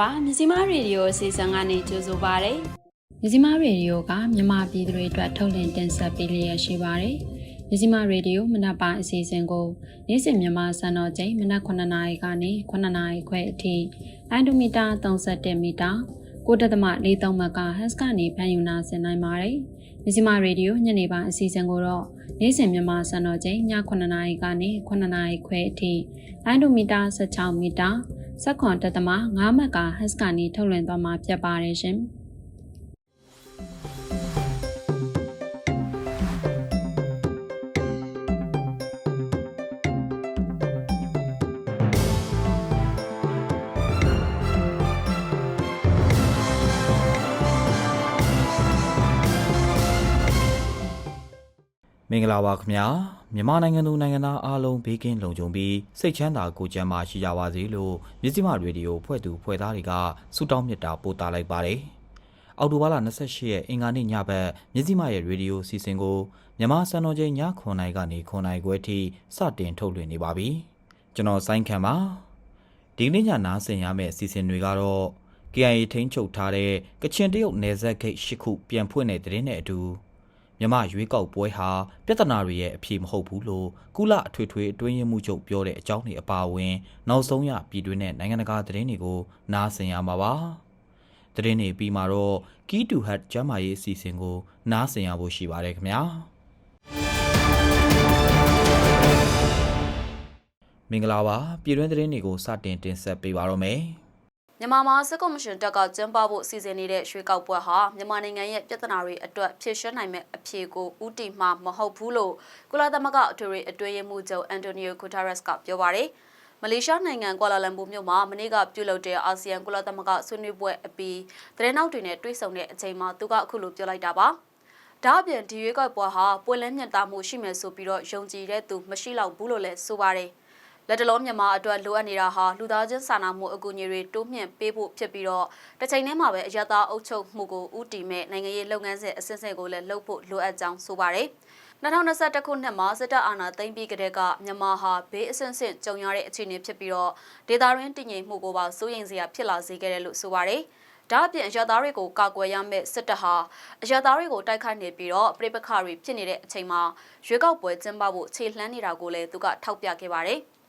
င်္ဂလာပါမြစီမရေဒီယိုအစီအစဉ်ကနေကြိုဆိုပါရစေမြစီမရေဒီယိုကမြန်မာပြည်သူတွေအတွက်ထုတ်လင်းတင်ဆက်ပေးလျက်ရှိပါတယ်မြစီမရေဒီယိုမနက်ပိုင်းအစီအစဉ်ကိုနေ့စဉ်မြန်မာစံတော်ချိန်မနက်9:00နာရီကနေ9:00နာရီခွဲအထိလိုင်းဒိုမီတာ31မီတာ 9.43မကဟက်စ်ကနေဖန်ယူနာဆင်နိုင်ပါတယ်မြစီမရေဒီယိုညနေပိုင်းအစီအစဉ်ကိုတော့နေ့စဉ်မြန်မာစံတော်ချိန်ည9:00နာရီကနေ9:00နာရီခွဲအထိလိုင်းဒိုမီတာ16မီတာစက္ကွန်တက်သမ9မက်ကဟက်စ်ကနေထုတ်လွှင့်သွားမှာဖြစ်ပါတယ်ရှင်။ မင်္ဂလာပါခင်ဗျာမြန်မာနိုင်ငံသူနိုင်ငံသားအားလုံးဘေးကင်းလုံခြုံပြီးစိတ်ချမ်းသာကိုယ်ကျန်းမာရှိကြပါစေလို့မြစည်းမရေဒီယိုဖွဲ့သူဖွဲ့သားတွေကဆုတောင်းမြတ်တာပို့သလိုက်ပါတယ်အော်တိုဘာလ28ရက်အင်္ဂါနေ့ညဘက်မြစည်းမရဲ့ရေဒီယိုစီစဉ်ကိုမြန်မာစံတော်ချိန်ည9:00နာရီကနေ9:00နာရီခွဲထိစတင်ထုတ်လွှင့်နေပါပြီကျွန်တော်စိုင်းခံပါဒီနေ့ညနားဆင်ရမယ့်အစီအစဉ်တွေကတော့ KIA ထိန်းချုပ်ထားတဲ့ကချင်တရုတ်နယ်စပ်ဂိတ်၈ခုပြန်ဖွင့်တဲ့တဲ့င်းနဲ့အတူ မြမရွေးကောက်ပွဲဟာပြဿနာတွေရဲ့အဖြေမဟုတ်ဘူးလို့ကုလအထွေထွေအတွင်းရေးမှူးချုပ်ပြောတဲ့အကြောင်းတွေအပါအဝင် နောက်ဆုံးရပြည်တွင်းနဲ့နိုင်ငံတကာသတင်းတွေကိုနားဆင်ရမှာပါသတင်းတွေပြီးမှာတော့ Key to Heart ကျမ်းမာရေးအစီအစဉ်ကို နားဆင်ရဖို့ရှိပါတယ်ခင်ဗျာမင်္ဂလာပါပြည်တွင်းသတင်းတွေကိုစတင်တင်ဆက်ပေးပါတော့မယ် မြန်မာမှာစစ်ကော်မရှင်တပ်ကကျင်းပဖို့စီစဉ်နေတဲ့ရွှေကောက်ပွဲဟာမြန်မာနိုင်ငံရဲ့ပြဿနာတွေအတွက်ဖြေရှင်းနိုင်မဲ့အဖြေကိုဥတီမှမဟုတ်ဘူးလို့ကုလသမဂ္ဂအထွေထွေအတွင်းရေးမှူးချုပ်အန်တိုနီယိုဂူတာရက်စ်ကပြောပါရယ်မလေးရှားနိုင်ငံကွာလာလမ်ပူမြို့မှာမနေ့ကပြုလုပ်တဲ့အာဆီယံကုလသမဂ္ဂဆွေးနွေးပွဲအပြီးသတင်းနောက်တွေနဲ့တွေ့ဆုံတဲ့အချိန်မှာသူကအခုလိုပြောလိုက်တာပါဒါအပြင်ဒီရွေးကောက်ပွဲဟာပွဲလန်းမြတ်တာမှုရှိမယ်ဆိုပြီးတော့ယုံကြည်တဲ့သူမရှိတော့ဘူးလို့လည်းဆိုပါတယ် လက်တလုံးမြန်မာအတွက်လိုအပ်နေတာဟာလူသားချင်းစာနာမှုအကူအညီတွေတိုးမြင့်ပေးဖို့ဖြစ်ပြီးတော့တစ်ချိန်တည်းမှာပဲအရသာအုပ်ချုပ်မှုကိုဥတီမဲ့နိုင်ငံရေးလုပ်ငန်းစဉ်အစစ်အစစ်ကိုလည်းလှုပ်ဖို့လိုအပ်ကြောင်းဆိုပါတယ်2021ခုနှစ်မှာစစ်တပ်အာဏာသိမ်းပြီးကတည်းကမြန်မာဟာဘေးအဆင့်ဆင့်ကြုံရတဲ့အခြေအနေဖြစ်ပြီးတော့ဒေသရင်းတည်ငြိမ်မှုကိုပါစိုးရိမ်စရာဖြစ်လာစေခဲ့တယ်လို့ဆိုပါတယ်။ဒါအပြင်အရသားတွေကိုကာကွယ်ရမယ့်စစ်တပ်ဟာအရသားတွေကိုတိုက်ခိုက်နေပြီးတော့ပြိပခါတွေဖြစ်နေတဲ့အချိန်မှာရွေးကောက်ပွဲကျင်းပဖို့ခြေလှမ်းနေတာကိုလည်းသူကထောက်ပြခဲ့ပါတယ်။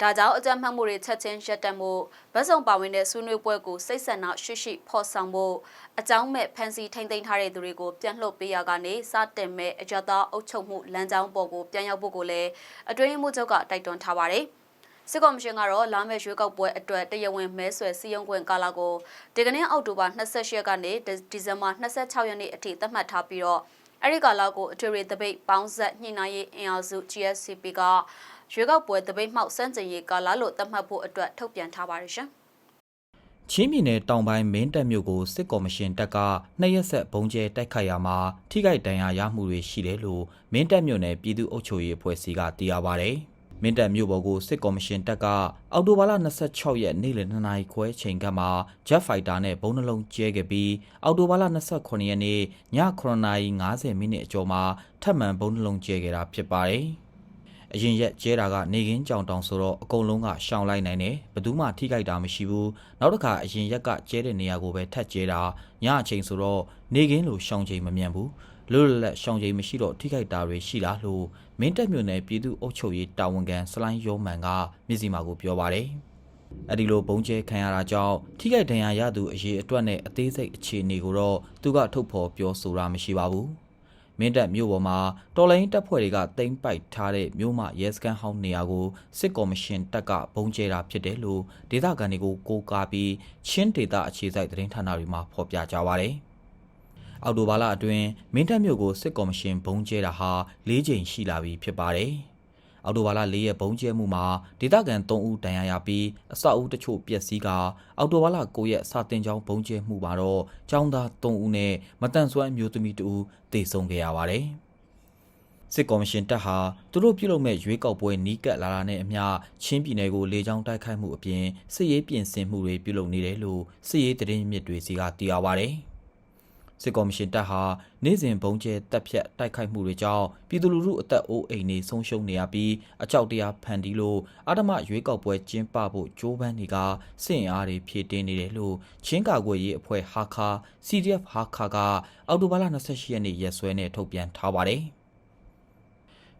ဒါကြောင့်အကြမ်းဖက်မှုတွေချက်ချင်းရပ်တန့်ဖို့ဗတ်စုံပါဝင်တဲ့ဆွေးနွေးပွဲကိုစိတ်ဆက်နှရှိရှိဖော်ဆောင်ဖို့အကြောင်းမဲ့ဖန်စီထိမ့်သိမ်းထားတဲ့သူတွေကိုပြန်လှုပ်ပေးရကနေစတင်မဲ့အကြသားအုပ်ချုပ်မှုလမ်းကြောင်းပေါ်ကိုပြန်ရောက်ဖို့ကိုလည်းအတွင်းမှုချုပ်ကတိုက်တွန်းထားပါတယ်စစ်ကော်မရှင်ကတော့လာမယ့်ရွေးကောက်ပွဲအတွက်တရားဝင်မဲဆွယ်စည်းရုံးခွင့်ကာလကိုဒီကနေ့အောက်တိုဘာ28ရက်ကနေဒီဇင်ဘာ26ရက်နေ့အထိသတ်မှတ်ထားပြီးတော့အဲ့ဒီကာလကိုအထွေထွေတပိတ်ပေါင်းဆက်ညှိနှိုင်းရေးအင်အားစု GSCP က ရွေးကောက်ပွဲတပိတ်မှောက်စန့်ကျင်ရေးကာလလို့သတ်မှတ်ဖို့အတွက်ထုတ်ပြန်ထားပါတယ်ရှင်။ချင်းပြည်နယ်တောင်ပိုင်းမင်းတပ်မြို့ကိုစစ်ကော်မရှင်တပ်ကနှစ်ရက်ဆက်ဘုံကျဲတိုက်ခိုက်ရာမှာထိခိုက်ဒဏ်ရာရမှုတွေရှိတယ်လို့မင်းတပ်မြို့နယ်ပြည်သူ့အုပ်ချုပ်ရေးအဖွဲ့စီကသိရပါဗျ။မင်းတပ်မြို့ပေါ်ကိုစစ်ကော်မရှင်တပ်ကအောက်တိုဘာလ26ရက်နေ့လယ်2နာရီခွဲချိန်ကမှ Jet Fighter နဲ့ဘုံနှလုံးကျဲခဲ့ပြီးအောက်တိုဘာလ28ရက်နေ့ည9:50မိနစ်အကျော်မှာထပ်မံဘုံနှလုံးကျဲခဲ့တာဖြစ်ပါတယ်။ အရင်ရက်ကျဲတာကနေကင်းကြောင်တောင်ဆိုတော့အကုန်လုံးကရှောင်လိုက်နိုင်တယ်ဘယ်သူမှထိခိုက်တာမရှိဘူးနောက်တစ်ခါအရင်ရက်ကကျဲတဲ့နေရာကိုပဲထပ်ကျဲတာညအချိန်ဆိုတော့နေကင်းလိုရှောင်ချိန်မမြန်ဘူးလွတ်လပ်လပ်ရှောင်ချိန်မရှိတော့ထိခိုက်တာတွေရှိလားလို့မင်းတက်မြို့နယ်ပြည်သူ့အုပ်ချုပ်ရေးတာဝန်ခံစလိုင်းယောမန်ကမြစည်းမာကိုပြောပါတယ်အဲ့ဒီလိုဘုံကျဲခံရတာကြောင့်ထိခိုက်ဒဏ်ရာရသူအရေးအတွက်နဲ့အသေးစိတ်အခြေအနေကိုတော့သူကထုတ်ဖော်ပြောဆိုတာမရှိပါဘူး။ မင်းတပ်မြို့ပေါ်မှာတော်လိုင်းတပ်ဖွဲ့တွေကတိမ့်ပိုက်ထားတဲ့မြို့မရဲစခန်းဟောင်းနေရာကိုစစ်ကော်မရှင်တပ်ကဘုံကျဲတာဖြစ်တယ်လို့ဒေသခံတွေကိုကိုးကားပြီးချင်းဒေသအခြေစိုက်သတင်းဌာနတွေမှာဖော်ပြကြပါဗျ။အော်တိုဘာလအတွင်းမင်းတပ်မြို့ကိုစစ်ကော်မရှင်ဘုံကျဲတာဟာ၄ချိန်ရှိလာပြီဖြစ်ပါတယ်။ အော်တိုဘာလ၄ရက်ဘုံကျဲမှုမှာဒေသခံ3ဦးဒဏ်ရာရပြီးအဆောက်အဦတချို့ပျက်စီးကအော်တိုဘာလ9ရက်စာတင်ကျောင်းဘုံကျဲမှုမှာတော့ကျောင်းသား3ဦးနဲ့မတန်ဆွမ်းမျိုးသမီး2ဦးသေဆုံးခဲ့ရပါတယ်။စစ်ကော်မရှင်တပ်ဟာသူတို့ပြုလုပ်မဲ့ရွေးကောက်ပွဲနီးကပ်လာတာနဲ့အမျှချင်းပြည်နယ်ကိုလေကြောင်းတိုက်ခိုက်မှုအပြင်စစ်ရေးပြင်ဆင်မှုတွေပြုလုပ်နေတယ်လို့စစ်ရေးသတင်းမြစ်တွေစီကသိရပါဗျ။ စစ်ကော်မရှင်တပ်ဟာနေ့စဉ်ဘုံကျဲတပ်ဖြတ်တိုက်ခိုက်မှုတွေကြောင့်ပြည်သူလူထုအသက်အိုးအိမ်တွေဆုံးရှုံးနေရပြီးအကြောက်တရားဖန်တီးလို့အာဓမရွေးကောက်ပွဲကျင်းပဖို့ကြိုးပမ်းတွေကစစ်အင်အားတွေဖြည့်တင်းနေတယ်လို့ချင်းကာကွယ်ရေးအဖွဲ့ဟာခါ CDF ဟာခါကအောက်တိုဘာလ28ရက်နေ့ရက်စွဲနဲ့ထုတ်ပြန်ထားပါတယ်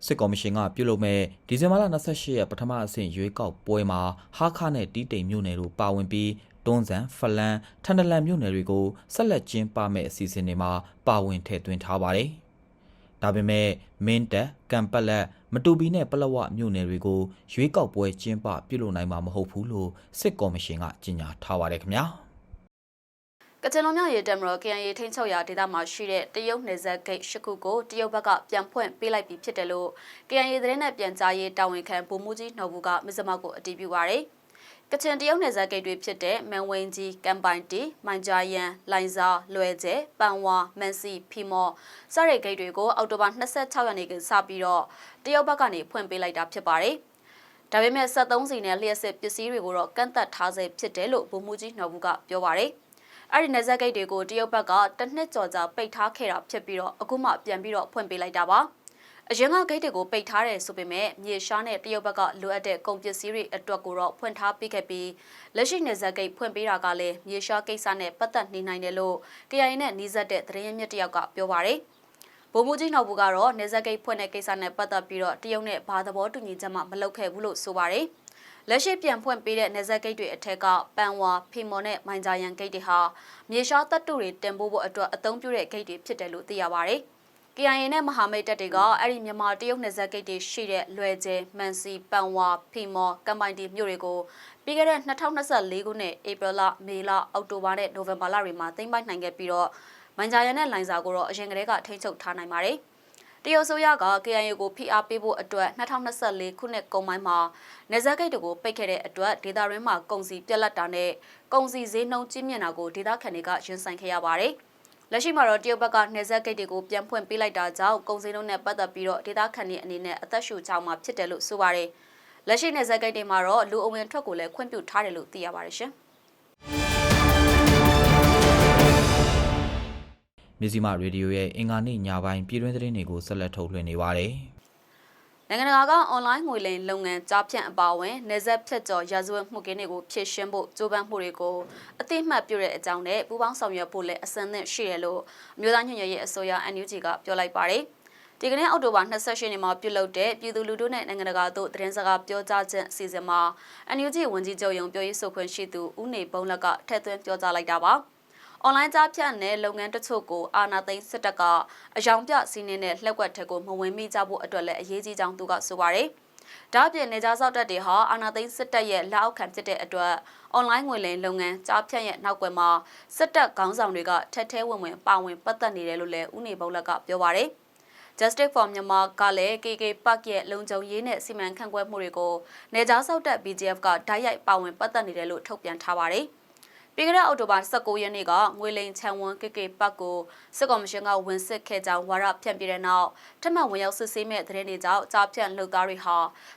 စစ်ကော်မရှင်ကပြုလုပ်မဲ့ဒီဇင်ဘာလ28ရက်ပထမအဆင့်ရွေးကောက်ပွဲမှာဟာခါနဲ့တီးတိမ်မြို့နယ်တို့ပါဝင်ပြီး တွန်းဇံဖလန်ထန်တလန်မြို့နယ်တွေကိုဆက်လက်ကျင်းပမဲ့အစီအစဉ်တွေမှာပါဝင်ထည့်သွင်းထားပါတယ်။ဒါပေမဲ့မင်းတပ်ကံပက်လက်မတူပီနဲ့ပလဝမြို့နယ်တွေကိုရွေးကောက်ပွဲကျင်းပပြုလုပ်နိုင်မှာမဟုတ်ဘူးလို့စစ်ကော်မရှင်ကကြေညာထားပါတယ်ခင်ဗျာ။ကချင်လူမျိုးရေးတက်မတော် KNY ထိန်းချုပ်ရာဒေသမှာရှိတဲ့တရုတ်နယ်စပ်ဂိတ်၈ခုကိုတရုတ်ဘက်ကပြန်ဖွင့်ပေးလိုက်ပြီးဖြစ်တယ်လို့ KNY သတင်းနဲ့ပြန်ကြားရေးတာဝန်ခံဗိုလ်မှူးကြီးနှော်ဘူးကမစ္စမကိုအတည်ပြုပါရယ် ကချင်တရုတ်နယ်စပ်ဂိတ်တွေဖြစ်တဲ့မန်ဝင်းကြီးကမ်ပိုင်တီမိုင်ဂျာယန်လိုင်ဇာလွယ်ကျဲပန်ဝါမန်စီဖီမော့စတဲ့ဂိတ်တွေကိုအောက်တိုဘာ26ရက်နေ့ကစပြီးတော့တရုတ်ဘက်ကနေဖွင့်ပေးလိုက်တာဖြစ်ပါတယ်ဒါပေမဲ့73စီနဲ့လျှက်စစ်ပစ္စည်းတွေကိုတော့ကန့်သက်ထားဆဲဖြစ်တယ်လို့ဗိုလ်မှူးကြီးနှော်ဘူးကပြောပါရယ်အဲ့ဒီနယ်စပ်ဂိတ်တွေကိုတရုတ်ဘက်ကတစ်နှစ်ကျော်ကြာပိတ်ထားခဲ့တာဖြစ်ပြီးတော့အခုမှပြန်ပြီးတော့ဖွင့်ပေးလိုက်တာပါ အရင်ကဂိတ်တွေကိုပိတ်ထားတယ်ဆိုပေမဲ့မြေရှားနဲ့တရုတ်ဘက်ကလိုအပ်တဲ့ကုန်ပစ္စည်းတွေအတွက်ကိုတော့ဖွင့်ထားပေးခဲ့ပြီးလက်ရှိနယ်စပ်ဂိတ်ဖွင့်ပေးတာကလည်းမြေရှားကိစ္စနဲ့ပတ်သက်နေနိုင်တယ်လို့ KIA နဲ့နှီးစပ်တဲ့သတင်းရင်းမြစ်တယောက်ကပြောပါရယ်ဗိုလ်မှူးကြီးနှောက်ဘူးကတော့နေဇက်ဂိတ်ဖွင့်တဲ့ကိစ္စနဲ့ပတ်သက်ပြီးတော့တရုတ်နဲ့ဘာသဘောတူညီချက်မှမလုပ်ခဲ့ဘူးလို့ဆိုပါရယ်လက်ရှိပြန်ဖွင့်ပေးတဲ့နေဇက်ဂိတ်တွေအထက်ကပန်ဝါဖီမော်နဲ့မိုင်ဂျာယန်ဂိတ်တွေဟာမြေရှားတပ်တုတွေတင်ပို့ဖို့အတွက်အသုံးပြုတဲ့ဂိတ်တွေဖြစ်တယ်လို့သိရပါဗျ။ KIA နဲ့မဟာမိတ်တပ်တွေကအဲ့ဒီမြန်မာတရုတ်နယ်စပ်ဂိတ်တွေရှိတဲ့လွယ်ကျဲမန်စီပန်ဝါဖီမော်ကမ်ပိုင်တီမြို့တွေကိုပြီးခဲ့တဲ့2024ခုနှစ်ဧပြီလမေလအောက်တိုဘာနဲ့နိုဝင်ဘာလတွေမှာသိမ်းပိုက်နိုင်ခဲ့ပြီးတော့မန်ဂျာယန်နဲ့လိုင်ဇာကိုတော့အရင်ကတည်းကထိန်းချုပ်ထားနိုင်ပါတယ်။တရုတ်ဆိုရက KIA ကိုဖိအားပေးဖို့အတွက်2024ခုနှစ်ကုန်ပိုင်းမှာနေဇက်ဂိတ်တွေကိုပိတ်ခဲ့တဲ့အတွက်ဒေတာရင်းမှာကုန်စည်ပြက်လက်တာနဲ့ကုန်စည်ဈေးနှုန်းကြီးမြင့်တာကိုဒေတာခန်တွေကရင်ဆိုင်ခဲ့ရပါတယ်။ လက်ရှိမှာတော့တရုတ်ဘက်ကနေဇက်ဂိတ်တွေကိုပြန်ဖွင့်ပေးလိုက်တာကြောင့်ကုန်စည်နှုန်းနဲ့ပတ်သက်ပြီးတော့ဒေတာခန်တွေအနေနဲ့အသက်ရှူချောင်းမှာဖြစ်တယ်လို့ဆိုပါတယ်။လက်ရှိနေဇက်ဂိတ်တွေမှာတော့လူအဝင်ထွက်ကိုလည်းခွင့်ပြုထားတယ်လို့သိရပါတယ်ရှင်။မြစီမရေဒီယိုရဲ့အင်္ဂါနေ့ညပိုင်းပြည်တွင်းသတင်းတွေကိုဆက်လက်ထုတ်လွှင့်နေပါတယ်။ နိုင်ငံတကာကအွန်လိုင်းငွေလိမ်လုပ်ငန်းကြားဖြန့်အပါအဝင်နေဆက်ဖြတ်ကျော်ရာဇဝတ်မှုကင်းတွေကိုဖြည့်ရှင်းဖို့ကြိုးပမ်းမှုတွေကိုအသိမှတ်ပြုတဲ့အကြောင်းနဲ့ပူးပေါင်းဆောင်ရွက်ဖို့လည်းအစမ်းသင့်ရှိတယ်လို့အမျိုးသားညွှန်ကြားရေးအစိုးရ NUG ကပြောလိုက်ပါတယ်။ဒီကနေ့အောက်တိုဘာ28ရက်နေ့မှာပြုလုပ်တဲ့ပြည်သူလူထုနဲ့နိုင်ငံတကာတို့သတင်းစကားပြောကြားခြင်းအစီအစဉ်မှာ NUG ဝန်ကြီးချုပ်ယုံပြောရေးဆိုခွင့်ရှိသူဦးနေဘုံလက်ကထည့်သွင်းပြောကြားလိုက်တာပါ။ အွန်လိုင်းကြားဖြတ်တဲ့လုပ်ငန်းတချို့ကိုအာဏာသိမ်းစစ်တပ်ကအယောင်ပြစီးနေတဲ့လှက်ွက်ထက်ကိုမဝင်မိကြဖို့အတွက်လည်းအရေးကြီးကြောင်းသူကဆိုပါတယ်။ဒါ့အပြင်နေကြားစောက်တက်တွေဟာအာဏာသိမ်းစစ်တပ်ရဲ့လက်အောက်ခံဖြစ်တဲ့အတွက်အွန်လိုင်းငွေလိမ်လုပ်ငန်းကြားဖြတ်ရဲ့နောက်ကွယ်မှာစစ်တပ်ခေါင်းဆောင်တွေကထက်ထဲဝင်ဝင်ပါဝင်ပတ်သက်နေတယ်လို့လည်းဦးနေဘုတ်လက်ကပြောပါတယ်။ Justice for Myanmar ကလည်း KK Park ရဲ့လုံခြုံရေးနဲ့စီမံခန့်ခွဲမှုတွေကိုနေကြားစောက်တက် BGF ကဓာတ်ရိုက်ပါဝင်ပတ်သက်နေတယ်လို့ထုတ်ပြန်ထားပါတယ်။ ပြီးခဲ့တဲ့အောက်တိုဘာ19ရက်နေ့ကငွေလိန်ချန်ဝွန်ကေကေပတ်ကိုစစ်ကော်မရှင်ကဝင်စစ်ခဲ့ကြောင်းဝါရဖြန့်ပြတဲ့နောက်ထပ်မံဝင်ရောက်စစ်ဆေးမဲ့သတင်းတွေကြောင့်ကြားဖြန့်လှုပ်သားတွေဟာ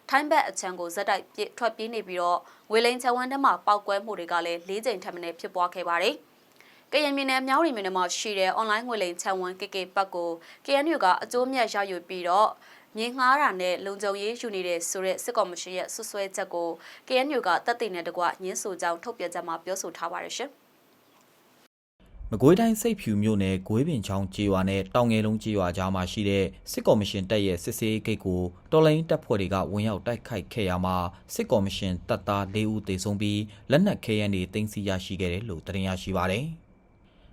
ထိုင်းဘက်အချမ်းကိုဇက်တိုက်ပြစ်ထွက်ပြေးနေပြီးတော့ငွေလိန်ချန်ဝွန်ထဲမှာပောက်ကွဲမှုတွေကလည်း၄ကြိမ်ထပ်မံဖြစ်ပွားခဲ့ပါတယ်။ကရင်ပြည်နယ်မြောင်းရီမြို့နယ်မှာရှိတဲ့ online ငွေလိမ်ချန်ဝမ် KK ပတ်ကို KNU ကအကျိုးမြတ်ရယူပြီးတော့ မြေငှားတာနဲ့လုံခြုံရေးယူနေတဲ့ဆိုတဲ့စစ်ကော်မရှင်ရဲ့ဆွဆွဲချက်ကို KNU ကတပ်သိနဲ့တကွညင်းဆိုကြောင်းထုတ်ပြန်ကြမှာပြောဆိုထားပါတယ်ရှင်မကွေးတိုင်းစိတ်ဖြူမြို့နယ်ဂွေးပင်ချောင်းကျေးရွာနဲ့တောင်ငယ်လုံးကျေးရွာကြားမှာရှိတဲ့စစ်ကော်မရှင်တပ်ရဲ့စစ်ဆေးဂိတ်ကိုတော်လိုင်းတပ်ဖွဲ့တွေကဝင်ရောက်တိုက်ခိုက်ခဲ့ရမှာစစ်ကော်မရှင်တပ်သား၄ဦးသေဆုံးပြီးလက်နက်ခဲယမ်းတွေတင်စီရရှိခဲ့တယ်လို့သတင်းရရှိပါတယ်။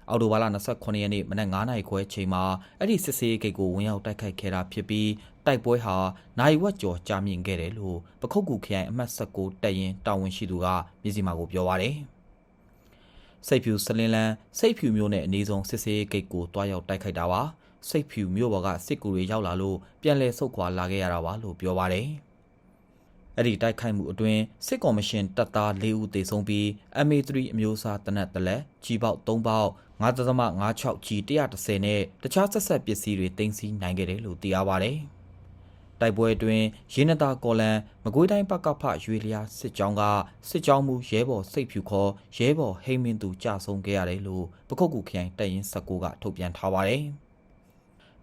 အော်တိုဘာလ29ရက်နေ့မနက်9:00နာရီခွဲချိန်မှာအဲ့ဒီစစ်ဆေးဂိတ်ကိုဝင်ရောက်တိုက်ခိုက်ခဲ့တာဖြစ်ပြီးတိုက်ပွဲဟာနိုင်ဝက်ကျော်ကြာမြင့်ခဲ့တယ်လို့ပခုတ်ကူခရိုင်အမှတ်19တပ်ရင်တာဝန်ရှိသူကမြစီမာကိုပြောပါရယ်စိတ်ဖြူစလင်းလန်းစိတ်ဖြူမျိုးနဲ့အနည်းဆုံးစစ်ဆေးဂိတ်ကိုတွားရောက်တိုက်ခိုက်တာပါစိတ်ဖြူမျိုးပေါ်ကစစ်ကူတွေရောက်လာလို့ပြန်လည်ဆုတ်ခွာလာခဲ့ရတာပါလို့ပြောပါရယ် အဲ့ဒီတိုက်ခိုက်မှုအတွင်းစစ်ကော်မရှင်တပ်သား၄ဦးသေဆုံးပြီး MA3 အမျိုးအစားတနက်တလက်ကြီးပေါက်3ပေါက်9.56 G 130နဲ့တခြားဆက်ဆက်ပစ္စည်းတွေတင်စီနိုင်ခဲ့တယ်လို့သိရပါဗျတိုက်ပွဲအတွင်းရင်းနတာကော်လန်မကွေးတိုင်းပကဖရွေလျားစစ်ကြောင်းကစစ်ကြောင်းမူရဲဘော်စိတ်ဖြူခေါ်ရဲဘော်ဟိမင်းသူကြဆုံးခဲ့ရတယ်လို့ပခုတ်ကူခရိုင်တပ်ရင်း19ကထုတ်ပြန်ထားပါတယ်။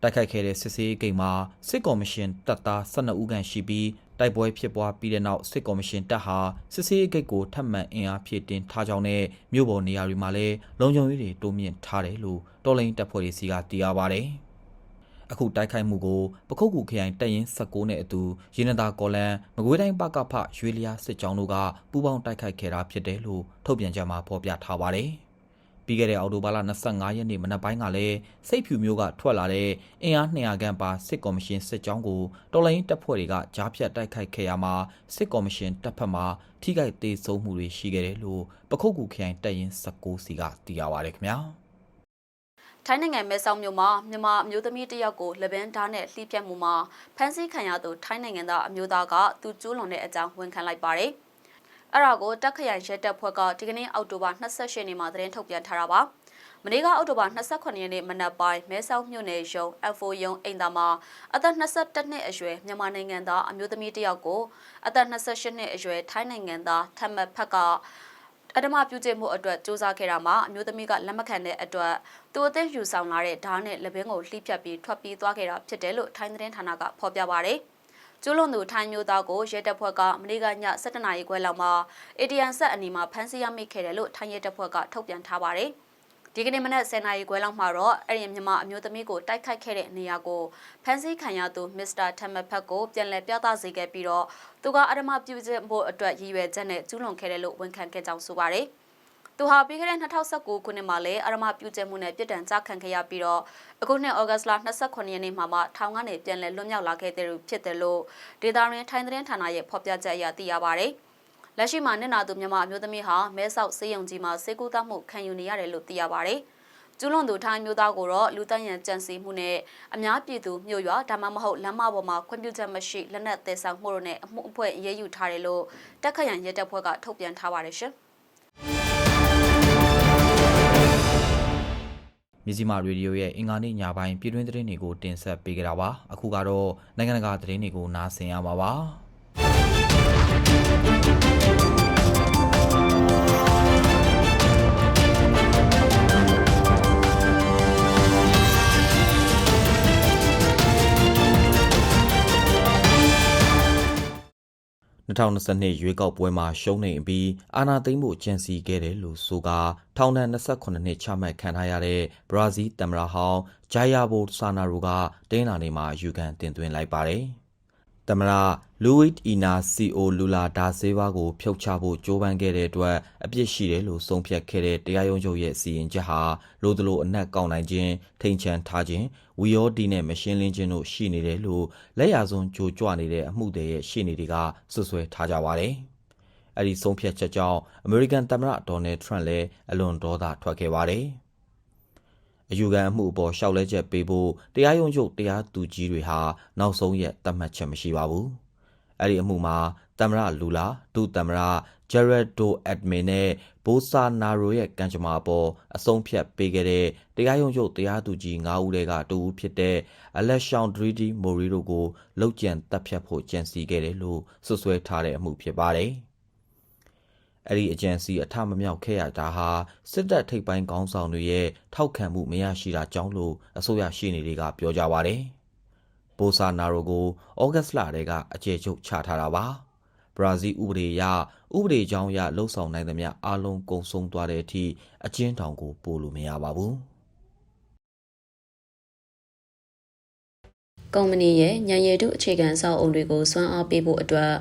တိုက်ခိုက်ခဲ့တဲ့စစ်စေးဂိတ်မှာစစ်ကော်မရှင်တပ်သား12ဦးခန့်ရှိပြီး တိုက်ပွဲဖြစ်ပွားပြီးတဲ့နောက်စစ်ကော်မရှင်တပ်ဟာစစ်စေးဂိတ်ကိုထပ်မံအင်အားဖြည့်တင်းထားကြောင်းနဲ့မြို့ပေါ်နေရာတွေမှာလည်းလုံခြုံရေးတွေတိုးမြင့်ထားတယ်လို့တော်လိုင်းတပ်ဖွဲ့တွေစီကသိရပါတယ်။အခုတိုက်ခိုက်မှုကိုပခုတ်ကူခရိုင်တပ်ရင်း16နဲ့အတူရင်းနတာကော်လန်မကွေးတိုင်းပကဖရွေလျားစစ်ကြောင်းတို့ကပူးပေါင်းတိုက်ခိုက်ခဲ့တာဖြစ်တယ်လို့ထုတ်ပြန်ကြမှာဖော်ပြထားပါတယ်။ ပြီးခဲ့တဲ့အောက်တိုဘာလ25ရက်နေ့မနက်ပိုင်းကလည်းစိတ်ဖြူမျိုးကထွက်လာတဲ့အင်အား200ခန့်ပါစစ်ကော်မရှင်စစ်ကြောင်းကိုတော်လိုင်းတပ်ဖွဲ့တွေကကြားဖြတ်တိုက်ခိုက်ခဲ့ရမှာစစ်ကော်မရှင်တပ်ဖက်မှထိခိုက်သေးဆုံးမှုတွေရှိခဲ့တယ်လို့ပခုတ်ကူခရိုင်တပ်ရင်း16စီကသိရပါတယ်ခင်ဗျာ။ထိုင်းနိုင်ငံမဲဆောက်မြို့မှာမြန်မာအမျိုးသမီးတစ်ယောက်ကိုလက်ဘန်းဓာတ်နဲ့လှိပြတ်မှုမှာဖမ်းဆီးခံရသူထိုင်းနိုင်ငံသားအမျိုးသားကသူကျူးလွန်တဲ့အကြောင်းဝန်ခံလိုက်ပါတယ်။ အဲ့ဒါကိုတက်ခရိုင်ရဲတပ်ဖွဲ့ကဒီကနေ့အောက်တိုဘာ28ရက်နေ့မှာသတင်းထုတ်ပြန်ထားတာပါ။မနေ့ကအောက်တိုဘာ28ရက်နေ့မနက်ပိုင်းမဲဆောက်မြို့နယ်ရုံ F4 ရုံအိမ်သားမှာအသက်22နှစ်အရွယ်မြန်မာနိုင်ငံသားအမျိုးသမီးတစ်ယောက်ကိုအသက်28နှစ်အရွယ်ထိုင်းနိုင်ငံသားထမတ်ဖက်ကအဓမ္မပြုကျင့်မှုအတွက်စူးစမ်းခဲ့တာမှာအမျိုးသမီးကလက်မခံတဲ့အတွက်သူအသက်ယူဆောင်လာတဲ့ဓာတ်နဲ့လက်ဘင်းကိုလှိဖြတ်ပြီးထွက်ပြေးသွားခဲ့တာဖြစ်တယ်လို့ထိုင်းသတင်းဌာနကဖော်ပြပါရယ် ကျူးလွန်သူထိုင်းမျိုးသားကိုရဲတပ်ဖွဲ့ကမနေ့ကည7:00နာရီခွဲလောက်မှာ ATM ဆက်အနီးမှာဖမ်းဆီးရမိခဲ့တယ်လို့ထိုင်းရဲတပ်ဖွဲ့ကထုတ်ပြန်ထားပါတယ်။ဒီကနေ့မနက်10:00နာရီခွဲလောက်မှာတော့အဲ့ဒီမြန်မာအမျိုးသမီးကိုတိုက်ခိုက်ခဲ့တဲ့နေရာကိုဖမ်းဆီးခံရသူမစ္စတာထမဖက်ကိုပြန်လည်ပြသစေခဲ့ပြီးတော့သူကအဓမ္မပြုကျင့်ဖို့အတွက်ရည်ရွယ်ချက်နဲ့ကျူးလွန်ခဲ့တယ်လို့ဝန်ခံခဲ့ကြောင်းဆိုပါတယ်။ သူဟာပြီးခဲ့တဲ့2019ခုနှစ်မှာလည်းအရမပြုကျင့်မှုနဲ့ပြည်တံကြခံခဲ့ရပြီးတော့အခုနှစ်ဩဂတ်စ်လ29ရက်နေ့မှာမှထောင်ကနေပြန်လည်လွတ်မြောက်လာခဲ့တဲ့သူဖြစ်တယ်လို့ဒေတာရင်းထိုင်းသတင်းဌာနရဲ့ဖော်ပြချက်အရသိရပါဗျ။လက်ရှိမှာနစ်နာသူမြန်မာအမျိုးသမီးဟာမဲဆောက်စေယုံကြီးမှာစေကူသားမှုခံယူနေရတယ်လို့သိရပါဗျ။ကျူးလွန်သူထိုင်းမျိုးသားကိုတော့လူတန်းရန်ကြံစည်မှုနဲ့အများပြည်သူမြို့ရွာဒါမှမဟုတ်လမ်းမပေါ်မှာခွင့်ပြုချက်မရှိလက်နက်သက်ဆောင်မှုတို့နဲ့အမှုအဖွဲ့အရေးယူထားတယ်လို့တက်ခရန်ရဲတပ်ဖွဲ့ကထုတ်ပြန်ထားပါတယ်ရှင်။ မြစီမာရေဒီယိုရဲ့အင်္ဂါနေ့ညပိုင်းပြည်တွင်းသတင်းတွေကိုတင်ဆက်ပေးကြတာပါအခုကတော့နိုင်ငံတကာသတင်းတွေကိုနားဆင်ရမှာပါ 2022ရွေးကောက်ပွဲမှာရှုံးနေပြီးအာဏာသိမ်းဖို့ကြံစီခဲ့တယ်လို့ဆိုကာထောင်ဒဏ်28နှစ်ချမှတ်ခံထားရတဲ့ဘရာဇီးသမ္မတဟောင်းဂျာယာဘိုဆာနာရိုကတင်းလာနေမှာယူခံတင်သွင်းလိုက်ပါတယ်။ သမ္မတလူဝစ်အီနာစီအိုလူလာဒါဆေးဘာကိုဖျောက်ချဖို့ကြိုးပမ်းခဲ့တဲ့အတွက်အပြစ်ရှိတယ်လို့ဆုံးဖြတ်ခဲ့တဲ့တရားရုံးချုပ်ရဲ့စီရင်ချက်ဟာလိုသလိုအနက်ကောက်နိုင်ခြင်းထိန်ချန်ထားခြင်းဝီယောဒီနဲ့မရှင်းလင်းခြင်းတို့ရှိနေတယ်လို့လက်ရဆုံးကြိုးကြွနေတဲ့အမှုတွေရဲ့ရှေ့နေတွေကဆွဆွဲထားကြပါတယ်။အဲ့ဒီဆုံးဖြတ်ချက်ကြောင့်အမေရိကန်သမ္မတဒေါ်နယ်ထရန့်လည်းအလွန်ဒေါသထွက်ခဲ့ပါတယ်။ အယူခံအမှုအပေါ်ရှောက်လဲချက်ပေးဖို့တရားရုံးချုပ်တရားသူကြီးတွေဟာနောက်ဆုံးရက်သတ်မှတ်ချက်မရှိပါဘူး။အဲ့ဒီအမှုမှာသမ္မတလူလာဒုသမ္မတဂျက်ရက်ဒိုအက်ဒမင်နဲ့ဘိုဆာနာရိုရဲ့ကံကြမ္မာပေါ်အဆုံးဖြတ်ပေးခဲ့တဲ့တရားရုံးချုပ်တရားသူကြီး၅ဦးထဲကတူဦးဖြစ်တဲ့အလက်ရှောင်ဒရီဒီမိုရီတို့ကိုလောက်ကျန်တပ်ဖြတ်ဖို့ကြံစီခဲ့တယ်လို့ဆွဆွဲထားတဲ့အမှုဖြစ်ပါတယ်။ အဲ့ဒီအကြံစီအထမမြောက်ခဲ့ရတာဟာစစ်တပ်ထိပ်ပိုင်းခေါင်းဆောင်တွေရဲ့ထောက်ခံမှုမရရှိတာကြောင့်လို့အစိုးရရှေ့နေတွေကပြောကြပါဗျ။ပိုဆာနာရိုကိုဩဂတ်စ်လထဲကအကျေချုပ်ချထားတာပါ။ဘရာဇီးဥပဒေအရဥပဒေကြောင်းအရလှုပ်ဆောင်နိုင်သမျှအားလုံးကုံဆုံးသွားတဲ့အထိအကျဉ်းထောင်ကိုပို့လို့မရပါဘူး။ကုမ္ပဏီရဲ့ညံရည်တုအခြေခံအဆောက်အုံတွေကိုစွမ်းအားပေးဖို့အတွက်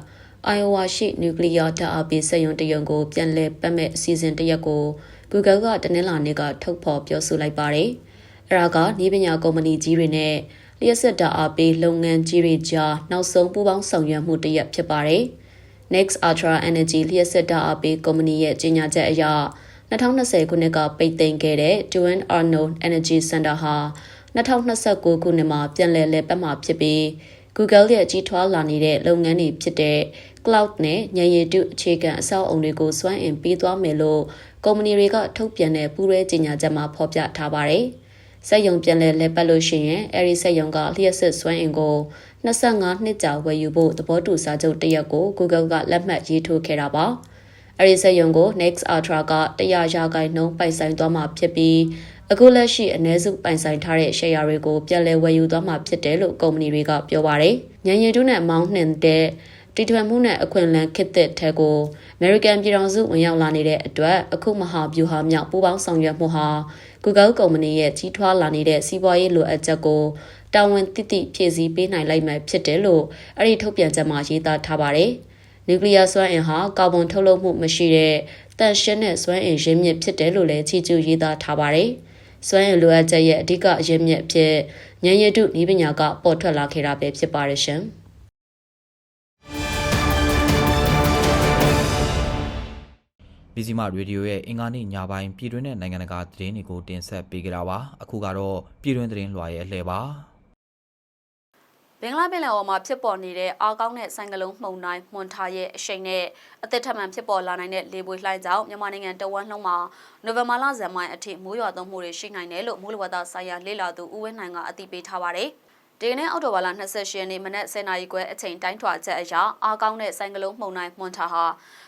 Iowa ရှိနျူကလ িয়ার ဓာတ်အားပေးစက်ရုံတရုံကိုပြန်လည်ပတ်မဲ့အစီအစဉ်တရက်ကို Google ကတနင်္လာနေ့ကထုတ်ဖော်ပြောဆိုလိုက်ပါတယ်။အဲဒါကနည်းပညာကုမ္ပဏီကြီးတွေနဲ့လျှက်စစ်ဓာတ်အားပေးလုပ်ငန်းကြီးတွေကြားနောက်ဆုံးပူးပေါင်းဆောင်ရွက်မှုတရက်ဖြစ်ပါတယ်။ Next Ultra Energy လျှက်စစ်ဓာတ်အားပေးကုမ္ပဏီရဲ့ကြေညာချက်အရ2020ခုနှစ်ကပိတ်သိမ်းခဲ့တဲ့ Twin Arnold Energy Center ဟာ2029ခုနှစ်မှာပြန်လည်လည်ပတ်မှာဖြစ်ပြီး Google ရဲ့ကြီးထွားလာနေတဲ့လုပ်ငန်းတွေဖြစ်တဲ့ Cloud နဲ့ညံရည်တုအခြေခံအဆောက်အုံတွေကိုစွမ်းအင်ပေးသွားမယ်လို့ကုမ္ပဏီတွေကထုတ်ပြန်တဲ့ပူးရဲကြေညာချက်မှာဖော်ပြထားပါတယ်။စက်ယုံပြန်လည်လဲပတ်လို့ရှိရင်အဲဒီစက်ယုံကလျှက်စစ်စွမ်းအင်ကို25နှစ်ကြာဝယ်ယူဖို့သဘောတူစာချုပ်တစ်ရပ်ကို Google ကလက်မှတ်ရေးထိုးခဲ့တာပါ။အဲဒီစက်ရုံကို Next Ultra က100ရာခိုင်နှုန်းပိုင်ဆိုင်သွားမှာဖြစ်ပြီးအခုလက်ရှိအ ਨੇ စုပိုင်ဆိုင်ထားတဲ့ share တွေကိုပြန်လည်ဝယ်ယူသွားမှာဖြစ်တယ်လို့ကုမ္ပဏီတွေကပြောပါတယ်။ညံရည်တူးနဲ့မောင်းနှင်တဲ့ တီထွင်မှုနဲ့အခွင့်အလမ်းခစ်တဲ့ထဲကို American ပြည်ထောင်စုဝင်ရောက်လာနေတဲ့အတွက်အခုမဟာဗျူဟာမြောက်ပူးပေါင်းဆောင်ရွက်မှုဟာ Google ကုမ္ပဏီရဲ့ကြီးထွားလာနေတဲ့စီးပွားရေးလိုအပ်ချက်ကိုတာဝန်တိတိဖြည့်ဆည်းပေးနိုင်လိုက်မှဖြစ်တယ်လို့အဲ့ဒီထုတ်ပြန်ချက်မှာရေးသားထားပါတယ်။နျူကလ িয়ার စွမ်းအင်ဟာကာဗွန်ထုတ်လွှတ်မှုမရှိတဲ့တန်ရှင်းတဲ့စွမ်းအင်ရင်းမြစ်ဖြစ်တယ်လို့လည်းချီးကျူးရေးသားထားပါတယ်။စွမ်းအင်လိုအပ်ချက်ရဲ့အဓိကအရင်းမြစ်အဖြစ်ဉာဏ်ရည်တုဤပညာကပေါ်ထွက်လာခဲ့တာပဲဖြစ်ပါတယ်ရှင်။ မီဇီမာရေဒီယိုရဲ့အင်္ဂါနေ့ညပိုင်းပြည်တွင်းနဲ့နိုင်ငံတကာသတင်းတွေကိုတင်ဆက်ပေးကြတာပါအခုကတော့ပြည်တွင်းသတင်းလွှာရဲ့အလှည့်ပါဘင်္ဂလားပင်လယ်အော်မှာဖြစ်ပေါ်နေတဲ့အားကောင်းတဲ့ဆိုင်ကလုန်းမှုန်တိုင်းမွန်ထာရဲ့အရှိန်နဲ့အသက်ထက်မှန်ဖြစ်ပေါ်လာနိုင်တဲ့လေပွေလှိုင်းကြောင့်မြန်မာနိုင်ငံတဝန်းလုံးမှာနိုဝင်ဘာလဇန်မိုင်အထိမိုးရွာသွန်းမှုတွေရှိနိုင်တယ်လို့မိုးလေဝသဆိုင်ရာလေ့လာသူဦးဝင်းနိုင်ကအသိပေးထားပါတယ်။ ဒီကနေ့အောက်တိုဘာလ28ရက်နေ့မနက်10:00နာရီခွဲအချိန်တိုင်းထွာချက်အရအားကောင်းတဲ့ဆိုင်ကလုန်းမှုန်တိုင်းမွန်ထာဟာ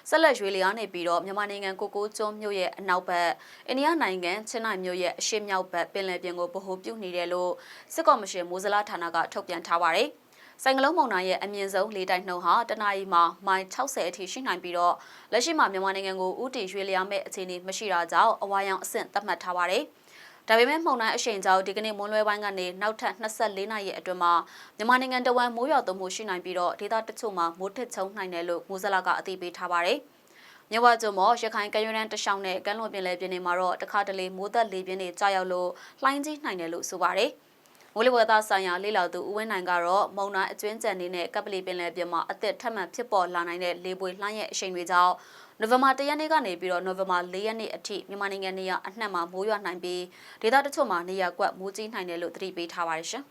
ဆက်လက်ရွေလျားနေပြီးတော့မြန်မာနိုင်ငံကိုကိုကျွန်းမြို့ရဲ့အနောက်ဘက်အိန္ဒိယနိုင်ငံချင်းနိုင်မြို့ရဲ့အရှေ့မြောက်ဘက်ပင်လယ်ပြင်ကိုဗဟိုပြုနေတယ်လို့စစ်ကော်မရှင်မိုးစလားဌာနကထုတ်ပြန်ထားပါတယ်။ဆိုင်ကလုန်းမုန်တိုင်းရဲ့အမြင့်ဆုံးလေတိုက်နှုန်းဟာတနအီမှာမိုင်60အထိရှိနိုင်ပြီးတော့လက်ရှိမှာမြန်မာနိုင်ငံကိုဥတီရွေလျားမဲ့အခြေအနေမရှိတာကြောင့်အဝါရောင်အဆင့်သတ်မှတ်ထားပါတယ်။ ဒါပေမဲ့မှုန်တိုင်းအရှိန်ကြောင့်ဒီကနေ့မွန်းလွဲပိုင်းကနေနောက်ထပ်24နာရီအတွင်းမှာမြန်မာနိုင်ငံတဝန်းမိုးရွာသွန်းမှုရှိနိုင်ပြီးတော့ဒေသတချို့မှာမိုးထစ်ချုံနိုင်တယ်လို့မိုးစလာကအသိပေးထားပါတယ်။မြဝကျုံမော်ရခိုင်ကရွန်းတန်းတရှောင်းနဲ့ကမ်းလွန်ပင်လယ်ပြင်တွေမှာတော့တခါတလေမိုးသက်လေပြင်းတွေကြာရောက်လို့လှိုင်းကြီးနိုင်တယ်လို့ဆိုပါတယ်။ မိုးလေဝသဆိုင်ရာလေ့လာသူဦးဝင်းနိုင်ကတော့မုံနာအကျွင်းကြံနေတဲ့ကပလီပင်လယ်ပြင်မှာအသက်ထပ်မံဖြစ်ပေါ်လာနိုင်တဲ့လေပွေလှိုင်းရဲ့အရှိန်တွေကြောင့်နိုဝင်ဘာ၁ရက်နေ့ကနေပြီးတော့နိုဝင်ဘာ၄ရက်နေ့အထိမြန်မာနိုင်ငံနေရအနှံ့မှာမိုးရွာနိုင်ပြီးဒေသတချို့မှာနေရကွက်မိုးကြီးနိုင်တယ်လို့သတိပေးထားပါတယ်ရှင်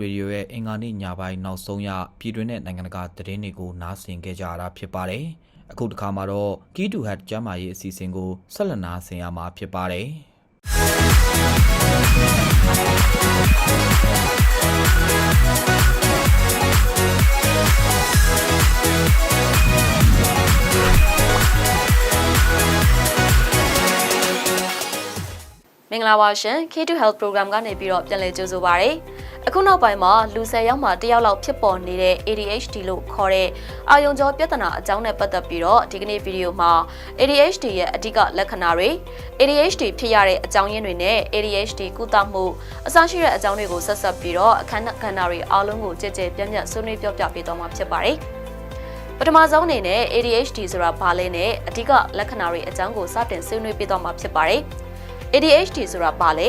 ရေဒီယိုရဲ့အင်္ဂါနေ့ညပိုင်းနောက်ဆုံးရပြည်တွင်းနဲ့နိုင်ငံတကာသတင်းတွေကိုနားဆင်ကြကြရတာဖြစ်ပါတယ်အခုတစ်ခါမှာတော့ Key to Head ကျမ်းမာရေးအစီအစဉ်ကိုဆက်လက်နားဆင်ရမှာဖြစ်ပါတယ် မင်္ဂလာပါရှင် K2 Health Program ကနေပြီးတော့ပြန်လည်ကြိုဆိုပါရစေ။အခုနောက်ပိုင်းမှာလူ၁၀ယောက်မှ၁ယောက်လောက်ဖြစ်ပေါ်နေတဲ့ ADHD လို့ခေါ်တဲ့အာယုံကြောပြဿနာအကြောင်းနဲ့ပတ်သက်ပြီးတော့ဒီကနေ့ဗီဒီယိုမှာ ADHD ရဲ့အဓိကလက္ခဏာတွေ ADHD ဖြစ်ရတဲ့အကြောင်းရင်းတွေနဲ့ ADHD ကုသမှုအစရှိတဲ့အကြောင်းတွေကိုဆက်ဆက်ပြီးတော့အခန်းကဏ္ဍတွေအားလုံးကိုကြည်ကြဲပြန့်ပြန့်ဆွေးနွေးပြောပြပေးသွားမှာဖြစ်ပါတယ်။ပထမဆုံးအနေနဲ့ ADHD ဆိုတာဘာလဲနဲ့အဓိကလက္ခဏာတွေအကြောင်းကိုစတင်ဆွေးနွေးပေးသွားမှာဖြစ်ပါတယ်။ ADHD ဆိုတာဘာလဲ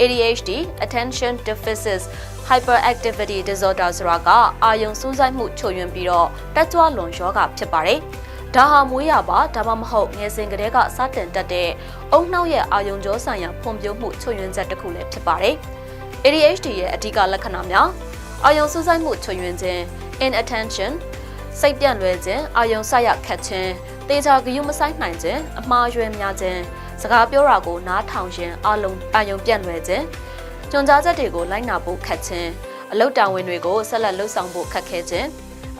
ADHD Attention Deficit Hyperactivity Disorder ဆိုတာကအာယုံစူးစိုက်မှုချို့ယွင်းပြီးတော့တက်ကြွလွန်ရောဂါဖြစ်ပါတယ်။ဒါဟာမွေးရပါဒါမှမဟုတ်ငယ်စဉ်ကတည်းကစတင်တက်တဲ့အုံနှောက်ရဲ့အာယုံကြောဆိုင်ရာဖွံ့ဖြိုးမှုချို့ယွင်းချက်တစ်ခုလည်းဖြစ်ပါတယ်။ ADHD ရဲ့အဓိကလက္ခဏာများအာယုံစူးစိုက်မှုချို့ယွင်းခြင်း inattention စိတ်ပြန့်လွယ်ခြင်းအာယုံဆရခတ်ခြင်းတေချာဂယုမဆိုင်နိုင်ခြင်းအမှားယွင်းများခြင်း စကားပြောတာကိုနားထောင်ခြင်းအလုံးအာယုံပြန့်လွယ်ခြင်းညွှန်ကြားချက်တွေကိုလိုက်နာဖို့ခက်ခြင်းအလုတ်တာဝန်တွေကိုဆက်လက်လှုပ်ဆောင်ဖို့ခက်ခဲခြင်း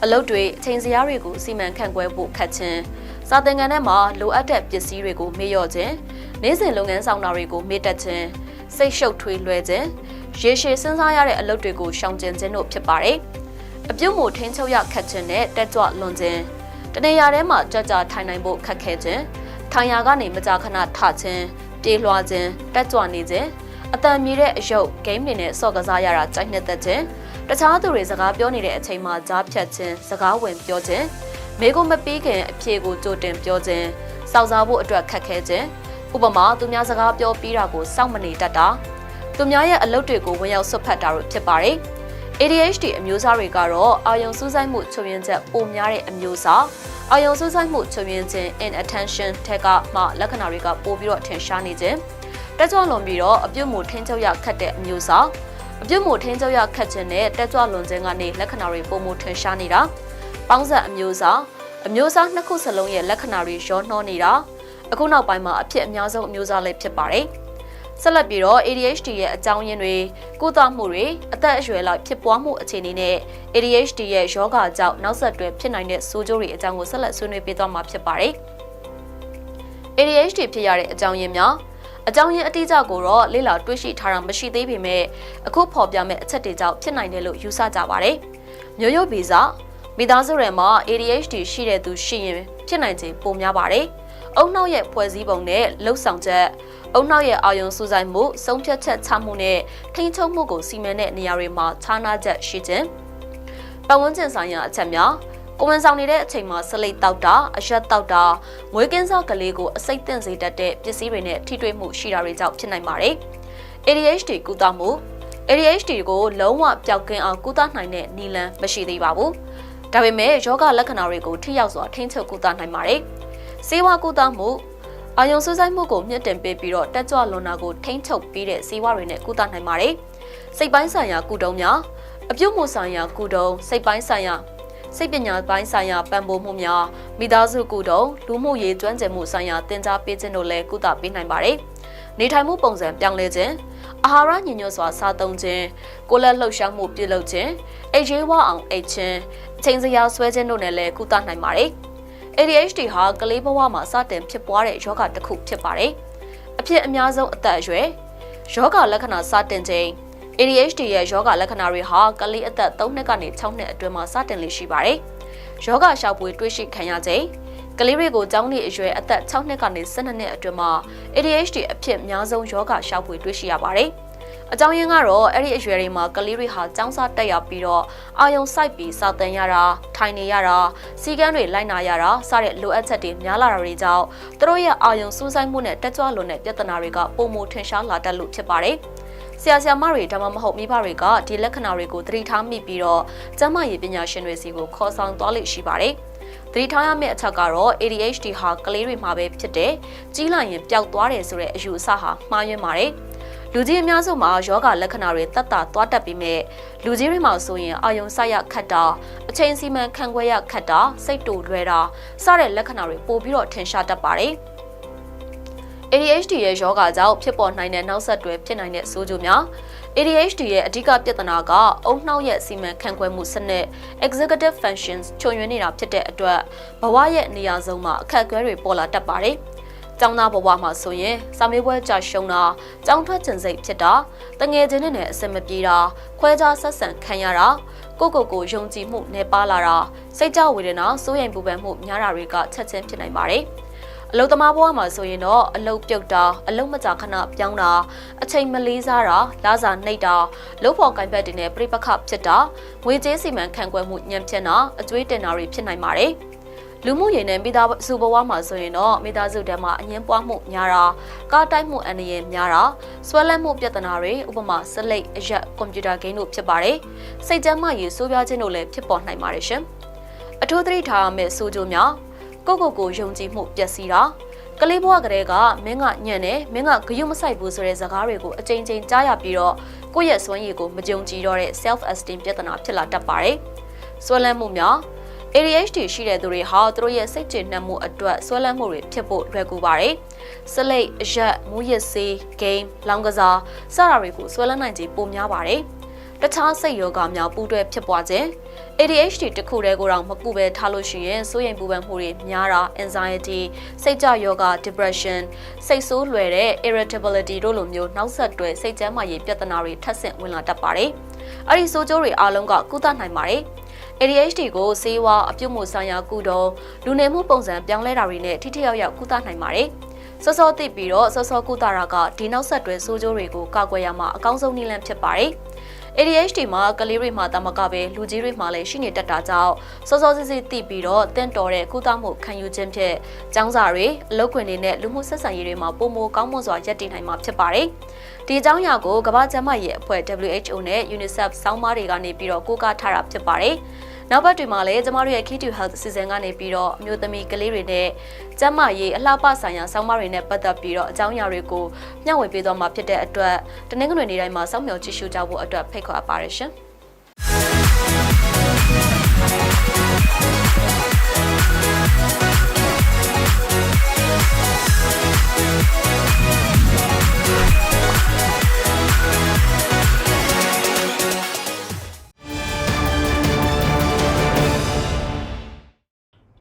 အလုတ်တွေအချိန်စရာတွေကိုစီမံခန့်ခွဲဖို့ခက်ခြင်းစာသင်ခန်းထဲမှာလိုအပ်တဲ့ပစ္စည်းတွေကိုမေ့လျော့ခြင်းနေ့စဉ်လုပ်ငန်းဆောင်တာတွေကိုမေ့တတ်ခြင်းစိတ်ရှုပ်ထွေးလွယ်ခြင်းရေရှည်စဉ်းစားရတဲ့အလုပ်တွေကိုရှောင်ကျဉ်ခြင်းတို့ဖြစ်ပါတယ်အပြုတ်မှုထင်းချုပ်ရခတ်ခြင်းနဲ့တက်ကြွလွန်ခြင်းတနေရာထဲမှာကြကြထိုင်နိုင်ဖို့ခက်ခဲခြင်း ထိုင်ရာကနေမကြာခဏထခြင်းပြေးလွှားခြင်းတက်ကြွနေခြင်းအတန်မြည်တဲ့အယုတ်ဂိမ်းတွေနဲ့စော့ကစားရတာကြိုက်နှစ်သက်ခြင်းတခြားသူတွေစကားပြောနေတဲ့အချိန်မှာကြားဖြတ်ခြင်းစကားဝင်ပြောခြင်းမိကိုမပြီးခင်အဖြေကိုကြိုတင်ပြောခြင်းစောင့်စားဖို့အတွက်ခက်ခဲခြင်းဥပမာသူများစကားပြောပြီးတာကိုစောင့်မနေတတ်တာသူများရဲ့အလုပ်တွေကိုဝင်ရောက်ဆွတ်ဖက်တာတို့ဖြစ်ပါတယ် ADHD အမျိုးအစားတွေကတော့အာယုံစူးစိုက်မှုချုပ်ရင်းချက်ပိုများတဲ့အမျိုးအစားအာယုံစူးစိုက်မှုချုပ်ရင်းခြင်း inattention ထက်ကမှလက္ခဏာတွေကပိုပြီးတော့ထင်ရှားနေခြင်းတက်ကြွလွန်ပြီးတော့အပြုတ်မှုထင်းချုပ်ရခတ်တဲ့အမျိုးအစားအပြုတ်မှုထင်းချုပ်ရခတ်ခြင်းနဲ့တက်ကြွလွန်ခြင်းကနေလက္ခဏာတွေပိုမိုထင်ရှားနေတာပေါင်းဆက်အမျိုးအစားအမျိုးအစားနှစ်ခုစလုံးရဲ့လက္ခဏာတွေရောနှောနေတာအခုနောက်ပိုင်းမှာအဖြစ်အများဆုံးအမျိုးအစားလေးဖြစ်ပါတယ် ဆက်လက်ပြီးတော့ ADHD ရဲ့အကြောင်းရင်းတွေကုသမှုတွေအသက်အရွယ်လောက်ဖြစ်ပွားမှုအခြေအနေနဲ့ ADHD ရဲ့ယောဂကြောင့်နောက်ဆက်တွဲဖြစ်နိုင်တဲ့ဆိုးကျိုးတွေအကြောင်းကိုဆက်လက်ဆွေးနွေးပေးသွားမှာဖြစ်ပါတယ်။ ADHD ဖြစ်ရတဲ့အကြောင်းရင်းများအကြောင်းရင်းအတိအကျကိုတော့လေ့လာတွေ့ရှိထားတာမရှိသေးပေမဲ့အခုဖော်ပြမယ့်အချက်တွေကြောင့်ဖြစ်နိုင်တယ်လို့ယူဆကြပါတယ်။မျိုးရိုးဗီဇမိသားစုတွေမှာ ADHD ရှိတဲ့သူရှိရင်ဖြစ်နိုင်ခြင်းပိုများပါတယ်။ အုံနှောက်ရဲ့ဖွဲ့စည်းပုံနဲ့လှုပ်ဆောင်ချက်အုံနှောက်ရဲ့အာယုံစူးစိုက်မှုဆုံးဖြတ်ချက်ချမှုနဲ့ထိန်းချုပ်မှုကိုစီမံတဲ့နေရာတွေမှာခြားနာချက်ရှိခြင်းပတ်ဝန်းကျင်ဆိုင်ရာအချက်များကိုဝန်ဆောင်နေတဲ့အချိန်မှာဆလိတ်တောက်တာအရက်တောက်တာငွေကင်းစောက်ကလေးကိုအစိတ်သင့်စေတတ်တဲ့ပစ္စည်းတွေနဲ့ထိတွေ့မှုရှိတာတွေကြောင့်ဖြစ်နိုင်ပါတယ်။ ADHD ကုသမှု ADHD ကိုလုံးဝပျောက်ကင်းအောင်ကုသနိုင်တဲ့နည်းလမ်းမရှိသေးပါဘူး။ဒါပေမဲ့ယောဂလက္ခဏာတွေကိုထိရောက်စွာထိန်းချုပ်ကုသနိုင်ပါတယ်။ စေဝါကုသမှုအာယုံစူးစိုက်မှုကိုမြင့်တင်ပေးပြီးတော့တက်ကြွလွန်တာကိုထိန်းချုပ်ပေးတဲ့စေဝါတွေနဲ့ကုသနိုင်ပါတယ်။စိတ်ပိုင်းဆိုင်ရာကုတုံးများအပြုတ်မှုဆိုင်ရာကုတုံးစိတ်ပိုင်းဆိုင်ရာစိတ်ပညာပိုင်းဆိုင်ရာပံ့ပိုးမှုများမိသားစုကုတုံးလူမှုရေးကျွမ်းကျင်မှုဆိုင်ရာသင်ကြားပေးခြင်းတို့လည်းကုသပေးနိုင်ပါတယ်။နေထိုင်မှုပုံစံပြောင်းလဲခြင်းအာဟာရညင်ညွတ်စွာစားသုံးခြင်းကိုယ်လက်လှုပ်ရှားမှုပြုလုပ်ခြင်းအိတ်ရေးဝအောင်အိတ်ခြင်းအချိန်စရာဆွဲခြင်းတို့နဲ့လည်းကုသနိုင်ပါတယ်။ ADHD ဟာကလေးဘဝမှာစတင်ဖြစ်ပွားတဲ့ယောဂတစ်ခုဖြစ်ပါတယ်။အဖြစ်အများဆုံးအသက်အရွယ်ယောဂလက္ခဏာစတင်ခြင်း ADHD ရဲ့ယောဂလက္ခဏာတွေဟာကလေးအသက်3နှစ်ကနေ6နှစ်အတွင်းမှာစတင်လေရှိပါတယ်။ယောဂရှောက်ပွေတွေးရှိခံရခြင်းကလေးတွေကိုကျောင်းနေအရွယ်အသက်6နှစ်ကနေ12နှစ်အတွင်းမှာ ADHD အဖြစ်အများဆုံးယောဂရှောက်ပွေတွေးရှိရပါတယ်။ အကြောင်းရင်းကတော့အဲ့ဒီအရွယ်တွေမှာကလေးတွေဟာចောင်းစားတက်ရပြီးတော့အာယုံစိုက်ပြီးစာသင်ရတာထိုင်နေရတာစီကန်းတွေလိုက်နာရတာစတဲ့လိုအပ်ချက်တွေများလာတာတွေကြောင့်သူတို့ရဲ့အာယုံစူးစိုက်မှုနဲ့တက်ကြွလွန်တဲ့ပြဿနာတွေကပုံမထင်ရှားလာတတ်လို့ဖြစ်ပါတယ်ဆရာဆရာမတွေဒါမှမဟုတ်မိဘတွေကဒီလက္ခဏာတွေကိုသတိထားမိပြီးတော့ကျန်းမာရေးပညာရှင်တွေစီကိုခေါ်ဆောင်သွားလိမ့်ရှိပါတယ်သတိထားရမယ့်အချက်ကတော့ ADHD ဟာကလေးတွေမှာပဲဖြစ်တယ်။ကြီးလာရင်ပျောက်သွားတယ်ဆိုတဲ့အယူအဆဟာမှားယွင်းပါတယ်။ လူကြီးအများစုမှာယောဂလက္ခဏာတွေတက်တာသွားတတ်ပြီးမြဲလူကြီးတွေမှာဆိုရင်အာယုံဆိုင်ရခတ်တာအချိန်စီမံခန့်ခွဲရခတ်တာစိတ်တူလွဲတာစတဲ့လက္ခဏာတွေပိုပြီးတော့ထင်ရှားတတ်ပါတယ် ADHD ရဲ့ယောဂကြောင့်ဖြစ်ပေါ်နိုင်တဲ့နောက်ဆက်တွဲဖြစ်နိုင်တဲ့ဆိုးကျိုးများ ADHD ရဲ့အဓိကပြဿနာကအုံနှောက်ရဲ့စီမံခန့်ခွဲမှုစနစ် executive functions ချွန်ယွင်းနေတာဖြစ်တဲ့အတွက်ဘဝရဲ့နေရာဆုံးမှာအခက်အခဲတွေပေါ်လာတတ်ပါတယ်။ ကျောင်းသားဘဝမှာဆိုရင်စာမေးပွဲကြရှုံတာကျောင်းထွက်ခြင်းစိတ်ဖြစ်တာတငယ်ချင်းတွေနဲ့အဆင်မပြေတာခွဲခြားဆက်ဆံခံရတာကိုကိုကိုယုံကြည်မှုနဲ့ပါလာတာစိတ်ကြဝေဒနာစိုးရိမ်ပူပန်မှုများတာတွေကချက်ချင်းဖြစ်နိုင်ပါတယ်အလုသမားဘဝမှာဆိုရင်တော့အလုပြုတ်တာအလုမကြခဏပြောင်းတာအချိန်မလေးစားတာလာစာနှိပ်တာလုပ်ဖို့ကင်ဘက်တွေနဲ့ပြိပခဖြစ်တာငွေကြေးစီမံခန့်ခွဲမှုညံ့ဖြစ်တာအကျွေးတင်တာတွေဖြစ်နိုင်ပါတယ်။ လူမှုရေးနဲ့မိသားစုဘဝမှာဆိုရင်တော့မိသားစုထဲမှာအငင်းပွားမှုများတာကားတိုက်မှုအန္တရာယ်များတာဆွဲလန်းမှုပြဿနာတွေဥပမာစလိတ်အရက်ကွန်ပျူတာဂိမ်းတို့ဖြစ်ပါတယ်စိတ်ကြမ်းမှရေးဆိုးပြားခြင်းတို့လည်းဖြစ်ပေါ်နိုင်ပါတယ်ရှင်အထူးသတိထားရမယ့်ဆိုးကျိုးများကိုကိုကိုယုံကြည်မှုပျက်စီးတာကလေးဘဝကလေးကမင်းကညံ့တယ်မင်းကဂယုမဆိုင်ဘူးဆိုတဲ့စကားတွေကိုအကြိမ်ကြိမ်ကြားရပြီးတော့ကိုယ့်ရဲ့စွမ်းရည်ကိုမကြုံကြည်တော့တဲ့ self esteem ပြဿနာဖြစ်လာတတ်ပါတယ်ဆွဲလန်းမှုများ ADHD ရှိတဲ့သူတွေဟာသူတို့ရဲ့စိတ်ကျေနပ်မှုအတွက်ဆွဲလန်းမှုတွေဖြစ်ဖို့လွယ်ကူပါတယ်။စလိတ်အရက်မူးယစ်ဆေးဂိမ်းလောင်ကစားစတာတွေကိုဆွဲလန်းနိုင်ခြင်းပိုများပါတယ်။တခြားစိတ်ယောဂများပူးတွဲဖြစ်ပွားခြင်း ADHD တခုတည်းကိုတော့မကူပဲထားလို့ရှိရင်စိုးရိမ်ပူပန်မှုတွေများတာ anxiety စိတ်ကြယောဂ depression စိတ်ဆိုးလွယ်တဲ့ irritability တို့လိုမျိုးနောက်ဆက်တွဲစိတ်ကျန်းမာရေးပြဿနာတွေထပ်ဆင့်ဝင်လာတတ်ပါတယ်။အဲ့ဒီဆိုးကျိုးတွေအားလုံးကကုသနိုင်ပါတယ်။ ADHD ကိုဆေးဝါးအပြုတ်မှုဆိုင်ရာကုတော့လူနေမှုပုံစံပြောင်းလဲတာတွေနဲ့ထိထိရောက်ရောက်ကုသနိုင်ပါတယ်။စောစောသိပြီးတော့စောစောကုသတာကဒီနောက်ဆက်တွဲဆိုးကျိုးတွေကိုကာကွယ်ရမှာအကောင်းဆုံးနည်းလမ်းဖြစ်ပါတယ်။ ADHD မှာကလေးတွေမှာတာမကပဲလူကြီးတွေမှာလည်းရှိနေတတ်တာကြောင့်စောစောစစ်စစ်သိပြီးတော့တင့်တော်တဲ့ကုသမှုခံယူခြင်းဖြင့်ကျောင်းစာတွေအလုပ်ခွင်တွေနဲ့လူမှုဆက်ဆံရေးတွေမှာပုံမကောင်းမွန်စွာရပ်တည်နိုင်မှာဖြစ်ပါတယ်။ဒီအကြောင်းအရာကိုကမ္ဘာ့ကျန်းမာရေးအဖွဲ့ WHO နဲ့ UNICEF စောင်းမတွေကနေပြီးတော့ကိုးကားထားတာဖြစ်ပါတယ်။ နောက်ဘက်တွေမှာလည်းကျမတို့ရဲ့ Key to Health အစီအစဉ်ကနေပြီးတော့အမျိုးသမီးကလေးတွေနဲ့ကျန်းမာရေးအလှပဆိုင်ရာစောင်းမတွေနဲ့ပတ်သက်ပြီးတော့အကြောင်းအရာတွေကိုမျှဝေပေးသွားမှာဖြစ်တဲ့အတွက်တနင်္ဂနွေနေ့တိုင်းမှာစောင့်မျှော်ကြည့်ရှုကြဖို့အတွက်ဖိတ်ခေါ်အပ်ပါတယ်ရှင်။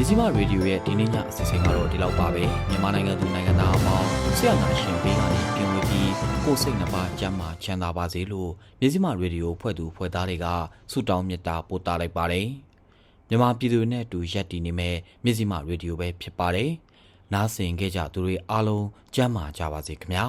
မြစည်းမရေဒီယိုရဲ့ဒီနေ့ညအစီအစဉ်ကတော့ဒီလောက်ပါပဲမြန်မာနိုင်ငံသူနိုင်ငံသားအပေါင်းဆရာနာရှင်ပေးကနေပြင်ဝေပြီးကိုယ်စိတ်နှပါကျမ်းမာချမ်းသာပါစေလို့မြစည်းမရေဒီယိုဖွဲ့သူဖွဲ့သားတွေကဆုတောင်းမေတ္တာပို့သလိုက်ပါတယ်မြန်မာပြည်သူတွေနဲ့အတူရက်တည်နေမဲ့မြစည်းမရေဒီယိုပဲဖြစ်ပါတယ်နားဆင်ခဲ့ကြသူတွေအားလုံးကျမ်းမာကြပါစေခင်ဗျာ